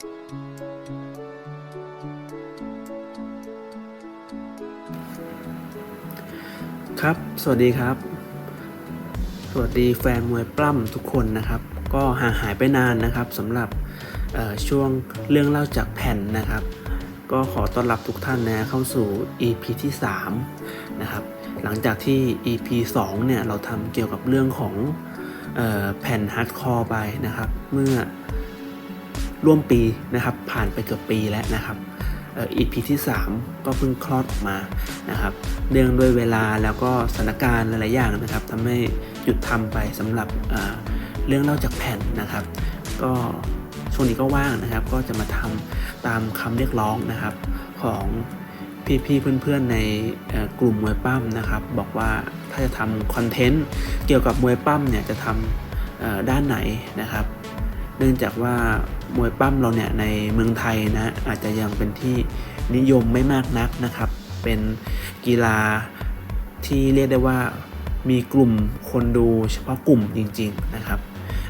ครับ สวัสดีครับ สวัสดีแฟนมวยปล้ำทุกคนนะครับ ก็ห่างหายไปนานนะครับสำหรับช่วงเรื่องเล่าจากแผ่นนะครับ ก็ขอต้อนรับทุกท่านนะเข้าสู่ EP ที่3นะครับ หลังจากที่ EP 2เนี่ยเราทำเกี่ยวกับเรื่องของออแผ่นฮาร์ดคอร์ไปนะครับ เมื่อ ร่วมปีนะครับ ผ่านไปเกือบปีแล้วนะครับอ่อ EP ที่ 3 ก็เพิ่งคลอดออกมานะครับเรื่องด้วยเวลาแล้วก็สถานการณ์หลายๆอย่างนะครับทำให้หยุดทำไปสำหรับเเรื่องเล่าจากแผ่นนะครับ ก็ช่วงนี้ก็ว่างนะครับ ก็จะมาทำตามคำเรียกร้องนะครับของพี่ๆเพื่อนๆในกลุ่มมวยปั้มนะครับ บอกว่าถ้าจะทำคอนเทนต์เกี่ยวกับมวยปั้มเนี่ยจะทำด้านไหนนะครับ เนื่องจากว่ามวยปั้มเราเนี่ยในเมืองไทยนะอาจจะยังเป็นที่นิยมไม่มากนักนะครับ เป็นกีฬาที่เรียกได้ว่ามีกลุ่มคนดูเฉพาะกลุ่มจริง ๆนะครับ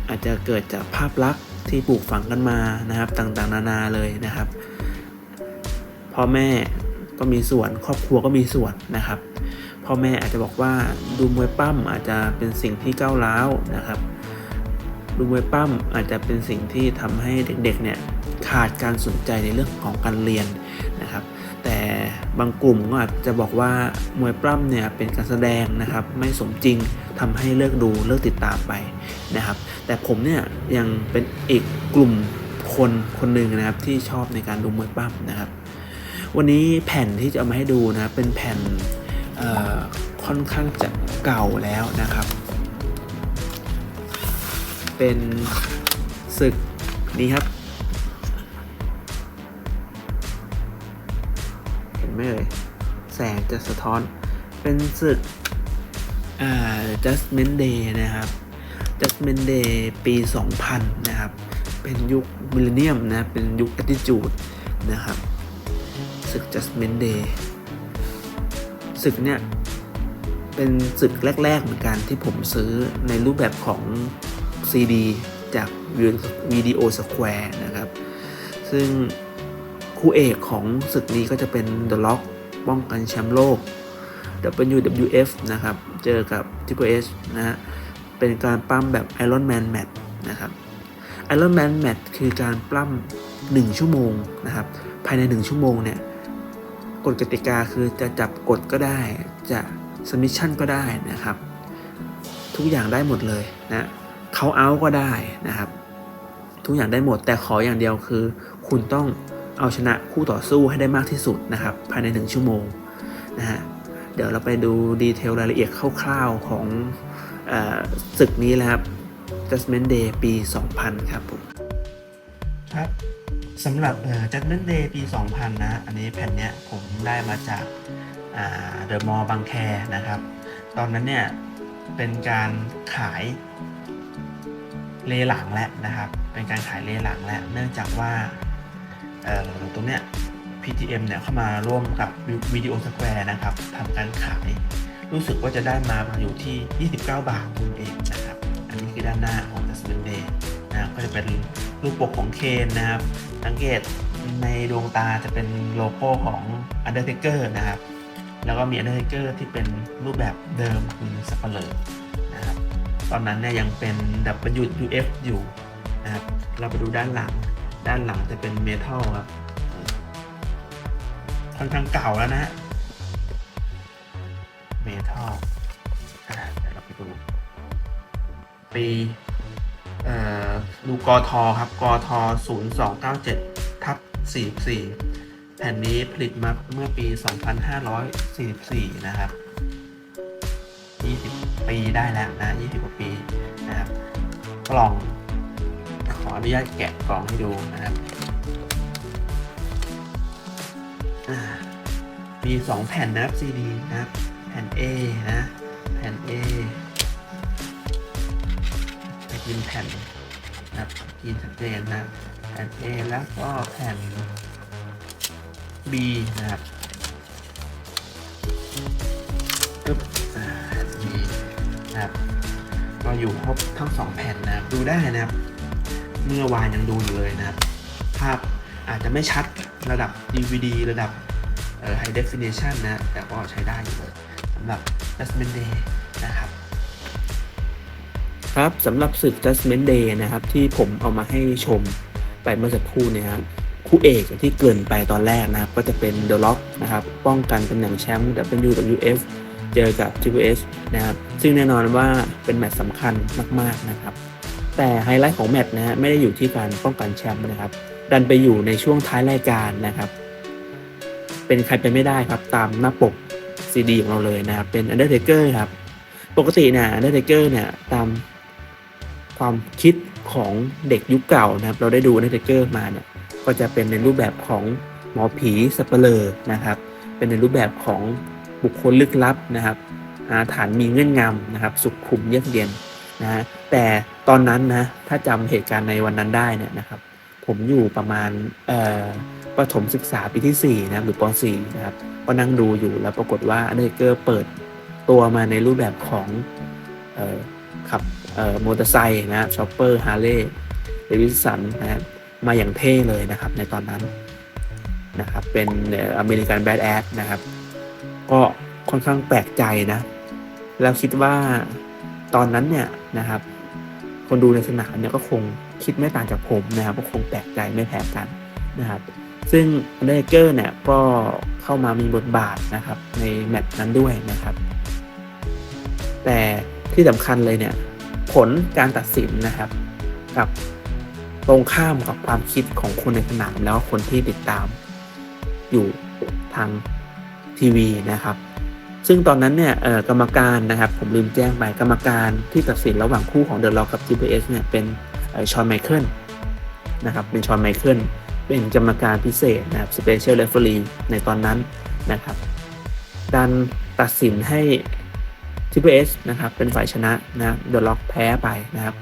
อาจจะเกิดจากภาพลักษณ์ที่ปลูกฝังกันมานะครับต่างๆ นานาเลยนะครับพ่อแม่ก็มีส่วน ครอบครัวก็มีส่วนนะครับพ่อแม่อาจจะบอกว่าดูมวยปั้มอาจจะเป็นสิ่งที่ก้าวร้าวนะครับ ดูมวยปั้มอาจจะเป็นสิ่งที่ทำให้เด็กๆเนี่ยขาดการสนใจในเรื่องของการเรียนนะครับ แต่บางกลุ่มก็อาจจะบอกว่ามวยปล้ำเนี่ยเป็นการแสดงนะครับ ไม่สมจริงทำให้เลิกดูเลิกติดตามไปนะครับ แต่ผมเนี่ยยังเป็นอีกกลุ่มคนคนหนึ่งนะครับที่ชอบในการดูมวยปล้ำนะครับ วันนี้แผ่นที่จะเอามาให้ดูนะเป็นแผ่นค่อนข้างจะเก่าแล้วนะครับ เป็นศึกนี้ครับ เห็นไหมเอ่ยแสงจะสะท้อนเป็นศึกอ่า Judgment Day นะครับ Judgment Day ปี 2000 นะครับ เป็นยุคมิลเลนเนียมนะ เป็นยุค Attitude นะครับศึก Judgment Day ศึกเนี่ย เป็นศึกแรก ๆ เหมือนกันที่ผมซื้อในรูปแบบของ CD จากวิดีโอสแควร์นะครับ ซึ่งคู่เอกของศึกนี้ก็จะเป็น The Rock ป้องกันแชมป์โลก WWF นะครับ เจอกับ Triple H นะฮะ เป็นการปั้มแบบ Iron Man Match นะครับ Iron Man Match คือการปล้ำ1ชั่วโมงนะครับ ภายใน 1 ชั่วโมงเนี่ย กฎกติกาคือจะจับกดก็ได้ จะสมิชชั่นก็ได้นะครับ ทุกอย่างได้หมดเลยนะ เขาเอาก็ได้นะครับ ทุกอย่างได้หมดแต่ขออย่างเดียวคือ คุณต้องเอาชนะคู่ต่อสู้ให้ได้มากที่สุดนะครับ ภายในหนึ่งชั่วโมงนะฮะเดี๋ยวเราไปดูดีเทลรายละเอียดคร่าวๆของศึกนี้แล้วครับ Judgment Day ปี 2000 ครับผมครับสำหรับ Judgment Day ปี 2000 นะ อันนี้แผ่นเนี้ยผมได้มาจากเดอะมอลล์บางแคนะครับ ตอนนั้นเนี่ยเป็นการขาย เลหลังแล้วนะครับ เป็นการขายเลหลังแล้วเนื่องจากว่าตรงเนี้ย PTM เนี่ยเข้ามาร่วมกับวิดีโอสแควร์นะครับทำการขาย รู้สึกว่าจะได้มาอยู่ที่ 29 บาทคุณเองนะครับ อันนี้คือด้านหน้าของ Judgment Day นะครับก็จะเป็นรูปปกของเคนนะครับสังเกตในดวงตาจะเป็นโลโก้ของ Undertaker นะครับ แล้วก็มี Undertaker ที่เป็นรูปแบบเดิมคือสัปเหร่อ ตอนนั้นเนี่ยยังเป็น WUF อยู่นะครับ เราไปดูด้านหลัง ด้านหลังจะเป็นเมทัลครับ ค่อนข้างเก่าแล้วนะฮะ เมทัลเดี๋ยวเราไปดู ปีเอ่อดูกอทอครับ กอทอ0297 ทับ 44 แผ่นนี้ผลิตมาเมื่อปี 2544 นะครับ 20 ปีได้แล้วนะ20กว่าปีนะครับกล่องขออนุญาตแกะกล่องให้ดูนะครับมี 2 แผ่นนะครับ CD นะครับ แผ่น A นะ แผ่น A จะกินแผ่นนะครับกินชัดเจนนะ แผ่น A แล้วก็แผ่น B นะครับ ก็อยู่ครบทั้งสองแผ่นนะครับดูได้นะครับ เมื่อวานยังดูอยู่เลยนะครับ ภาพอาจจะไม่ชัดระดับ DVD ระดับ High Definition นะ แต่ก็ใช้ได้อยู่สำหรับ Judgment Day นะครับ ครับสำหรับศึก Judgment Day นะครับ ที่ผมเอามาให้ชมไปเมื่อสักครู่เนี่ยครับคู่เอกที่เกินไปตอนแรกนะครับ ก็จะเป็น The Rock นะครับ ป้องกันตำแหน่งแชมป์ WWF เจอกับ Triple H นะครับ ซึ่งแน่นอนว่าเป็นแมตช์สำคัญมาก ๆ นะครับ แต่ไฮไลท์ของแมตช์นะฮะไม่ได้อยู่ที่การป้องกันแชมป์นะครับ ดันไปอยู่ในช่วงท้ายรายการนะครับ เป็นใครไปไม่ได้ครับตามหน้าปกซีดีของเราเลยนะครับ เป็น Undertaker ครับ ปกติเนี่ย Undertaker เนี่ยตามความคิดของเด็กยุคเก่านะครับ เราได้ดู Undertaker มาเนี่ยก็จะเป็นในรูปแบบของหมอผีสัปเหร่อนะครับ เป็นในรูปแบบของ บุคคลลึกลับนะครับอาถรรพ์มีเงื่อนงำนะครับ สุขุมเยือกเย็นนะฮะแต่ตอนนั้นนะถ้าจำเหตุการณ์ในวันนั้นได้เนี่ยนะครับ ผมอยู่ประมาณเอ่อประถมศึกษาปีที่4นะหรือป .4 นะครับก็นั่งดูอยู่แล้วปรากฏว่าอันเดอร์เกอร์เปิดตัวมาในรูปแบบของเอ่อขับเอ่อมอเตอร์ไซค์นะชอปเปอร์ฮาร์เลย์เดวิสันนะมาอย่างเท่เลยนะครับในตอนนั้นนะครับเป็นอเมริกันแบดแอดนะครับ ก็ค่อนข้างแปลกใจนะ แล้วคิดว่าตอนนั้นเนี่ยนะครับ คนดูในสนามเนี่ยก็คงคิดไม่ต่างจากผมนะครับก็คงแปลกใจไม่แพ้กันนะครับ ซึ่งอันเดเกอร์เนี่ยก็เข้ามามีบทบาทนะครับ ในแมตช์นั้นด้วยนะครับ แต่ที่สำคัญเลยเนี่ยผลการตัดสินนะครับ กับตรงข้ามกับความคิดของคนในสนามแล้วคนที่ติดตามอยู่ทาง ทีวีนะครับ ซึ่งตอนนั้นเนี่ยกรรมการนะครับผมลืมแจ้งไปกรรมการที่ตัดสินระหว่างคู่ของเดอะล็อกกับ GPS เนี่ยเป็นชอนไมเคิลนะครับเป็นชอนไมเคิลเป็นกรรมการพิเศษนะครับ Special Referee ในตอนนั้นนะครับดันตัดสินให้ TPS นะครับเป็นฝ่ายชนะนะเดอะล็อกแพ้ไปนะครับ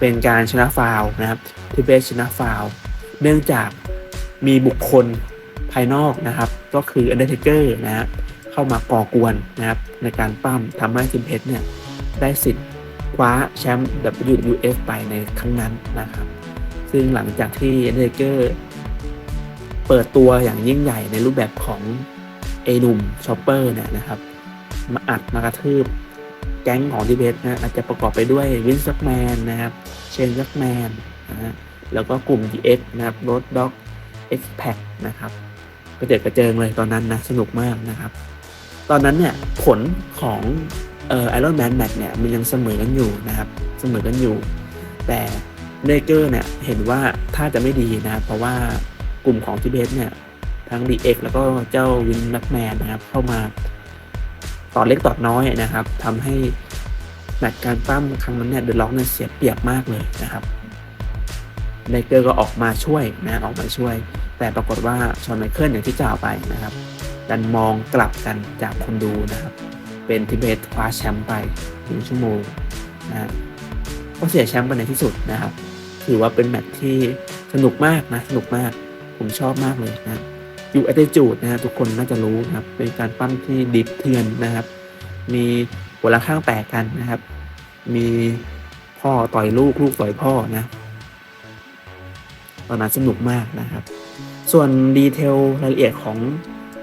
เป็นการชนะฟาวนะครับ TPS ชนะฟาวเนื่องจากมีบุคคล ภายนอกนะครับ ก็คือ Undertaker นะฮะเข้ามาก่อกวนนะครับ ในการปั้มทำให้ทีมเพชเนี่ยได้สิทธิ์คว้าแชมป์ WWF ไปในครั้งนั้นนะครับ ซึ่งหลังจากที่ Undertaker เปิดตัวอย่างยิ่งใหญ่ในรูปแบบของเอหนุ่มชอปเปอร์เนี่ยนะครับ มาอัดมากระทืบแก๊งของทีเพชรนะอาจจะประกอบไปด้วยวินซักแมนนะครับเชนซักแมนนะฮะแล้วก็กลุ่ม DX นะครับรถด็อก X Pack นะครับ ระเจิดกระเจิงเลยตอนนั้นนะสนุกมากนะครับ ตอนนั้นเนี่ยผลของเอ่อไอรอนแมนแมทเนี่ยมันยังเสมอกันอยู่นะครับเสมอกันอยู่ แต่เนเกอร์เนี่ยเห็นว่าถ้าจะไม่ดีนะเพราะว่ากลุ่มของทีเบสเนี่ยทั้ง DX แล้วก็เจ้าวินแมกแมนนะครับเข้ามาต่อเล็กต่อน้อยนะครับทำให้แมตช์การปั้มครั้งนั้นเนี่ยเดอะล็อกเนี่ยเสียเปรียบมากเลยนะครับไนเกอร์ก็ออกมาช่วยนะออกมาช่วย แต่ปรากฏว่าชอนไมเคิลอย่างที่กล่าวไปนะครับดันมองกลับกันจากคนดูนะครับ เป็นทิเบตคว้าแชมป์ไปหนึ่งชั่วโมงนะก็เสียแชมป์ไปในที่สุดนะครับ ถือว่าเป็นแมตช์ที่สนุกมากนะสนุกมากผมชอบมากเลยนะอยู่ attitude นะฮะทุกคนน่าจะรู้นะครับ เป็นการปั้มที่ดิบเถื่อนนะครับ มีหัวละข้างแตกกันนะครับ มีพ่อต่อยลูกลูกต่อยพ่อนะ ตอนนั้นสนุกมากนะครับ ส่วนดีเทลรายละเอียดของ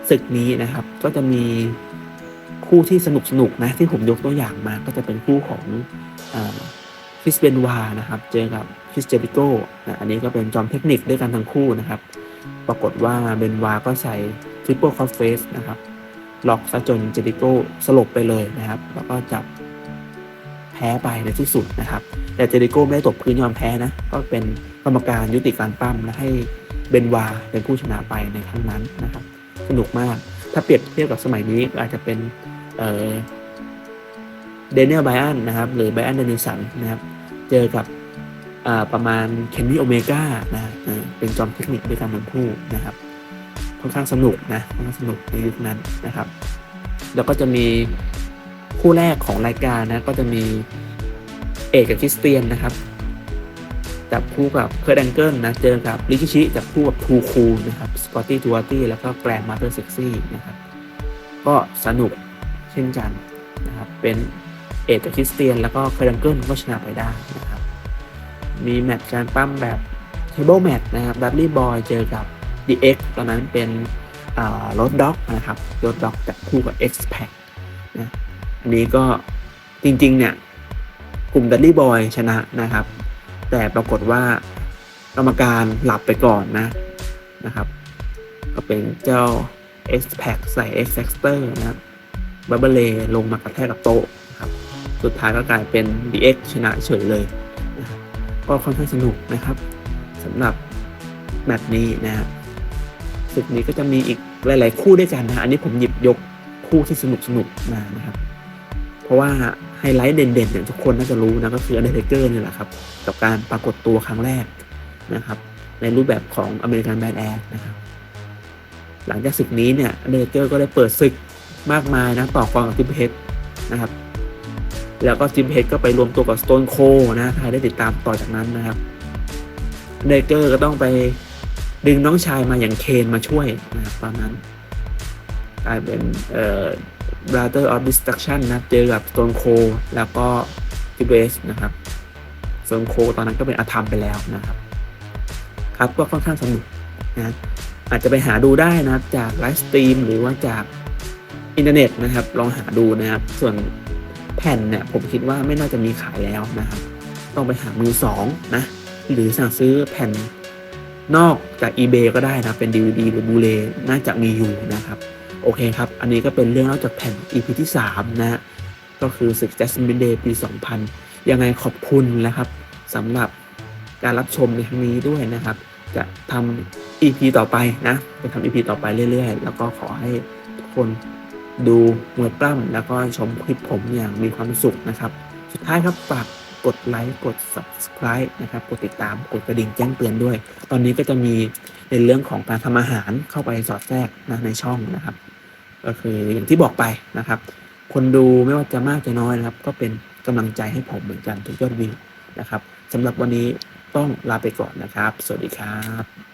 ศึกนี้นะครับ ก็จะมีคู่ที่สนุกสนุกนะที่ผมยกตัวอย่างมาก็จะเป็นคู่ของคริสเบนวานะครับ เจอกับคริสเจริโกนะอันนี้ก็เป็นจอมเทคนิคด้วยกันทั้งคู่นะครับ ปรากฏว่าเบนวาก็ใส่ทริปเปิลคอฟเฟสนะครับล็อกซะจนเจริโกสลบไปเลยนะครับ แล้วก็จับ พ้ไปในที่สุดนะครับ แต่เจริโก้ไม่ได้ตกพื้นยอมแพ้นะ ก็เป็นกรรมการยุติการปั้มและให้เบนวาเป็นผู้ชนะไปในครั้งนั้นนะครับ สนุกมาก ถ้าเปรียบเทียบกับสมัยนี้อาจจะเป็นเดนเนียลไบอันนะครับ หรือไบอันเดนิสันนะครับ เจอกับประมาณเคนนี่โอเมก้านะเป็นจอมเทคนิคด้วยกันทั้งคู่นะครับค่อนข้างสนุกนะค่อนข้างสนุกในยุคนั้นนะครับ แล้วก็จะมี คู่แรกของรายการนะก็จะมีเอกกับคริสเตียนนะครับ จับคู่กับเคิร์ดแองเกิลนะเจอกับลิกิชิจับคู่กับทูคูนะครับสกอตตี้ทูวตี้แล้วก็แกรนมาเตอร์เซ็กซี่นะครับ ก็สนุกเช่นกันนะครับเป็นเอกกับคริสเตียนแล้วก็เคิร์ดแองเกิลก็ชนะไปได้นะครับมีแมตช์การปั้มแบบเ Table Match นะครับ Dudley Boy เจอกับ DX ตอนนั้นเป็นรถด็อกนะครับรถด็อกจับคู่กับ X Pack นะ นนี้ก็จริง ๆ เนี่ย กลุ่ม Dudley Boy ชนะนะครับ แต่ปรากฏว่ากรรมการหลับไปก่อนนะนะครับ ก็เป็นเจ้า X p a c ใส่ X Factor นะครับบับเบเลลงมากระแทกกับโต๊ะนะครับ สุดท้ายก็กลายเป็น DX ชนะเฉยเลยนะก็ค่อนข้างสนุกนะครับสำหรับแมตช์นี้นะครับศึกนี้ก็จะมีอีกหลาย ๆ คู่ด้วยกันนะ อันนี้ผมหยิบยกคู่ที่สนุกสนุกมานะครับ เพราะว่าไฮไลท์เด่นๆเนี่ยทุกคนน่าจะรู้นะก็คือ Undertaker เนี่แหละครับกับการปรากฏตัวครั้งแรกนะครับในรูปแบบของอเมริกันแบนแอนะครับหลังจากศึกนี้เนี่ย Undertaker ก็ได้เปิดศึกมากมายนะต่อกรกับทิปเฮดนะครับแล้วก็ทิปเฮดก็ไปรวมตัวกับ Stone Cold นะใครได้ติดตามต่อจากนั้นนะครับ Undertaker ก็ต้องไปดึงน้องชายมาอย่างเคนมาช่วยนะครับตอนนั้นกลายเป็นเอ่อ Brother of Destruction นะเจอกับ Stone Cold แล้วก็ t b s นะครับ Stone Cold ตอนนั้นก็เป็นอาธรรมไปแล้วนะครับ ครับก็ค่อนข้างสนุกนะอาจจะไปหาดูได้นะครับจากไลฟ์สตรีมหรือว่าจากอินเทอร์เน็ตนะครับ ลองหาดูนะครับ ส่วนแผ่นเนี่ยผมคิดว่าไม่น่าจะมีขายแล้วนะครับ ต้องไปหามือสองนะ หรือสั่งซื้อแผ่นนอกจาก eBay ก็ได้นะ เป็น DVD หรือบูเลน่าจะมีอยู่นะครับ โอเคครับ อันนี้ก็เป็นเรื่องเล่าจากแผ่น EP ที่ 3 นะฮะ ก็คือศึก Jasmine Day ปี 2000 ยังไงขอบคุณนะครับสำหรับการรับชมในครั้งนี้ด้วยนะครับ จะทำ EP ต่อไปนะ จะทำ EP ต่อไปเรื่อยๆ แล้วก็ขอให้ทุกคนดูมวยปล้ำแล้วก็ชมคลิปผมอย่างมีความสุขนะครับ สุดท้ายครับฝากกดไลค์กด subscribe นะครับ กดติดตามกดกระดิ่งแจ้งเตือนด้วย ตอนนี้ก็จะมีในเรื่องของการทำอาหารเข้าไปสอดแทรกนะในช่องนะครับ ก็คืออย่างที่บอกไปนะครับ คนดูไม่ว่าจะมากจะน้อยนะครับ ก็เป็นกำลังใจให้ผมเหมือนกันทุกยอดวิวนะครับสำหรับวันนี้ต้องลาไปก่อนนะครับ สวัสดีครับ